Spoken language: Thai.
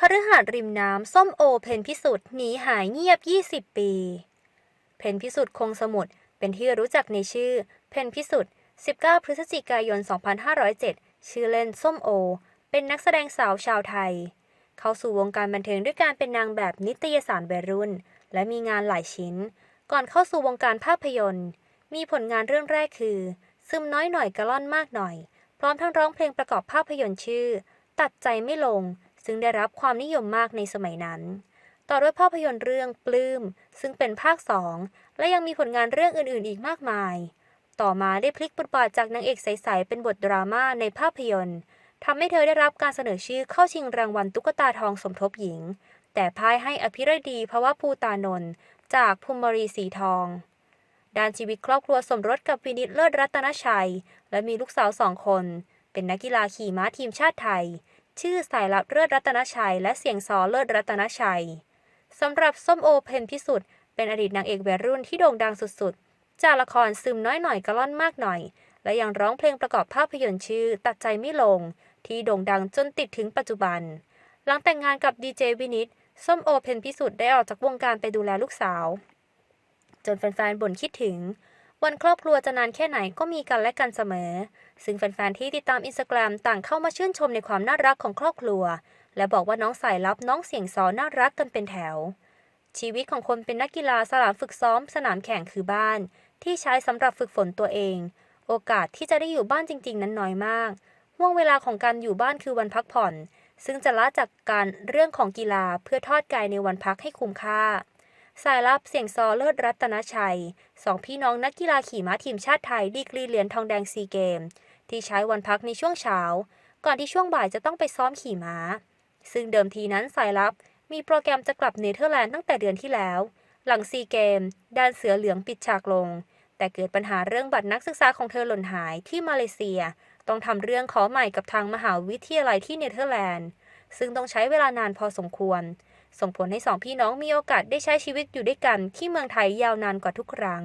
คฤหาสน์ริมน้ำ ส้มโอ เพนพิสุทธิ์หนีหายเงียบ 20 ปี เพนพิสุทธิ์คงสมุทรเป็นที่รู้จักในชื่อ เพนพิสุทธิ์ 19 พฤศจิกายน 2507 ชื่อเล่นส้มโอ เป็นนักแสดงสาวชาวไทย เข้าสู่วงการบันเทิงด้วยการเป็นนางแบบนิตยสารวัยรุ่น และมีงานหลายชิ้น ก่อนเข้าสู่วงการภาพยนตร์ มีผลงานเรื่องแรกคือ ซึมน้อยหน่อยกะล่อนมากหน่อย พร้อมทั้งร้องเพลงประกอบภาพยนตร์ชื่อ ตัดใจไม่ลง ซึ่งได้รับความนิยมมากในสมัยนั้น ต่อด้วยภาพยนตร์เรื่องปลื้ม ซึ่งเป็นภาคสองและยังมีผลงานเรื่องอื่นๆ อีกมากมาย ต่อมาได้พลิกบทบาทจากนางเอกใสๆเป็นบทดราม่าในภาพยนตร์ทำให้เธอได้รับการเสนอชื่อเข้าชิงรางวัลตุ๊กตาทองสมทบหญิง แต่พ่ายให้อภิรดีภวะภูตานนท์จากภูมิรีสีทอง ด้านชีวิตครอบครัวสมรสกับวินิตเลิศรัตนชัย และมีลูกสาวสองคน เป็นนักกีฬาขี่ม้าทีมชาติไทย ชื่อสายลับเลิศรัตนชัย และเสียงซอเลิศรัตนชัยสำหรับส้มโอเพนพิสุทธิ์เป็นอดีตนางเอกวัยรุ่นที่โด่งดังสุดๆ จากละครซึมน้อยหน่อยกะล่อนมากหน่อย และยังร้องเพลงประกอบภาพยนตร์ชื่อตัดใจไม่ลง ที่โด่งดังจนติดถึงปัจจุบัน หลังแต่งงานกับดีเจวินิตส้มโอเพนพิสุทธิ์ได้ออกจากวงการไปดูแลลูกสาว จนแฟนๆบ่นคิดถึง วันครอบครัวจะนานแค่ไหนก็มีกันและกันเสมอ ซึ่งแฟนๆที่ติดตามอินสตาแกรมต่างเข้ามาชื่นชมในความน่ารักของครอบครัว และบอกว่าน้องสายลับน้องเสียงซอน่ารักกันเป็นแถว ชีวิตของคนเป็นนักกีฬาสนามฝึกซ้อม สนามแข่งคือบ้าน ที่ใช้สำหรับฝึกฝนตัวเอง โอกาสที่จะได้อยู่บ้านจริง ๆ นั้นน้อยมากห่วงเวลาของการอยู่บ้านคือวันพักผ่อน ซึ่งจะละจากการเรื่องของกีฬาเพื่อทอดกายในวันพักให้คุ้มค่า สายลับเสียงซอเลิศรัตนชัยสองพี่น้องนักกีฬาขี่ม้าทีมชาติไทยดีกรีเหรียญทองแดงซีเกม ที่ใช้วันพักในช่วงเช้า ก่อนที่ช่วงบ่ายจะต้องไปซ้อมขี่ม้า ซึ่งเดิมทีนั้นสายลับมีโปรแกรมจะกลับเนเธอร์แลนด์ตั้งแต่เดือนที่แล้ว หลังซีเกมด้านเสือเหลืองปิดฉากลง แต่เกิดปัญหาเรื่องบัตรนักศึกษาของเธอหล่นหายที่มาเลเซีย ต้องทำเรื่องขอใหม่กับทางมหาวิทยาลัยที่เนเธอร์แลนด์ซึ่งต้องใช้เวลานานพอสมควร ส่งผลให้สองพี่น้องมีโอกาสได้ใช้ชีวิตอยู่ด้วยกันที่เมืองไทยยาวนานกว่าทุกครั้ง